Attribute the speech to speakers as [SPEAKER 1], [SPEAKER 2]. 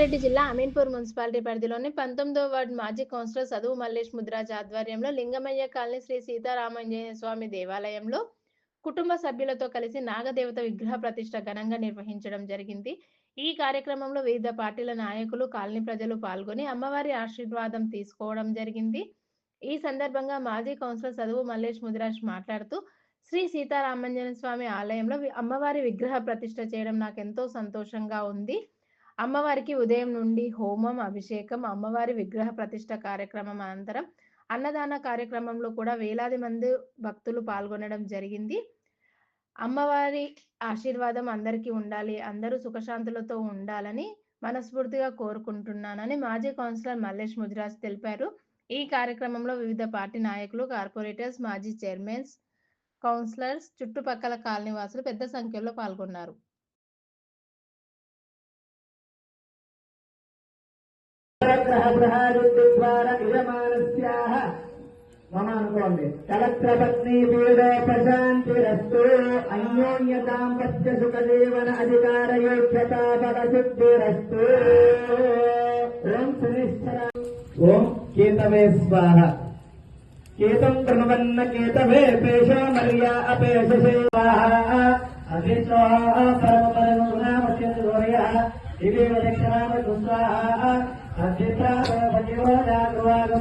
[SPEAKER 1] రంగారెడ్డి జిల్లా అమీన్పూర్ మున్సిపాలిటీ పరిధిలోని పంతొమ్మిదవ వార్డు మాజీ కౌన్సిలర్ చదువు మల్లేష్ ముద్రాజ్ ఆధ్వర్యంలో లింగమయ్య కాలనీ శ్రీ సీతారామాంజనేయ స్వామి దేవాలయంలో కుటుంబ సభ్యులతో కలిసి నాగదేవత విగ్రహ ప్రతిష్ట ఘనంగా నిర్వహించడం జరిగింది. ఈ కార్యక్రమంలో వివిధ పార్టీల నాయకులు కాలనీ ప్రజలు పాల్గొని అమ్మవారి ఆశీర్వాదం తీసుకోవడం జరిగింది. ఈ సందర్భంగా మాజీ కౌన్సిలర్ చదువు మల్లేష్ ముద్రాజ్ మాట్లాడుతూ శ్రీ సీతారామంజన స్వామి ఆలయంలో అమ్మవారి విగ్రహ ప్రతిష్ట చేయడం నాకు ఎంతో సంతోషంగా ఉంది. అమ్మవారికి ఉదయం నుండి హోమం అభిషేకం అమ్మవారి విగ్రహ ప్రతిష్ట కార్యక్రమం అనంతరం అన్నదాన కార్యక్రమంలో కూడా వేలాది మంది భక్తులు పాల్గొనడం జరిగింది. అమ్మవారి ఆశీర్వాదం అందరికీ ఉండాలి అందరూ సుఖశాంతులతో ఉండాలని మనస్ఫూర్తిగా కోరుకుంటున్నానని మాజీ కౌన్సిలర్ మల్లేష్ ముదిరాజ్ తెలిపారు. ఈ కార్యక్రమంలో వివిధ పార్టీ నాయకులు కార్పొరేటర్స్ మాజీ చైర్మన్స్ కౌన్సిలర్స్ చుట్టుపక్కల కాలనీవాసులు పెద్ద సంఖ్యలో పాల్గొన్నారు.
[SPEAKER 2] గ్రహగ్రహారుద్వార యజమానస్యాః మమ అనుకోండి. కలత్రపత్ని పీడో ప్రశాంతిరస్తు. అన్యోన్యదాంపత్య సుఖజీవన అధికారయోగ్యతా ఓం శనిశ్చర ఓం కేతవే స్వాహ. కేతం ప్రణవన్న కేతవే పేష మర్యా అపేష సేవాః అభితో పరమ పరమోనామస్య గోర్యః ఇవే దక్షిణామ స్వాహ. అత్యంత భగవాన్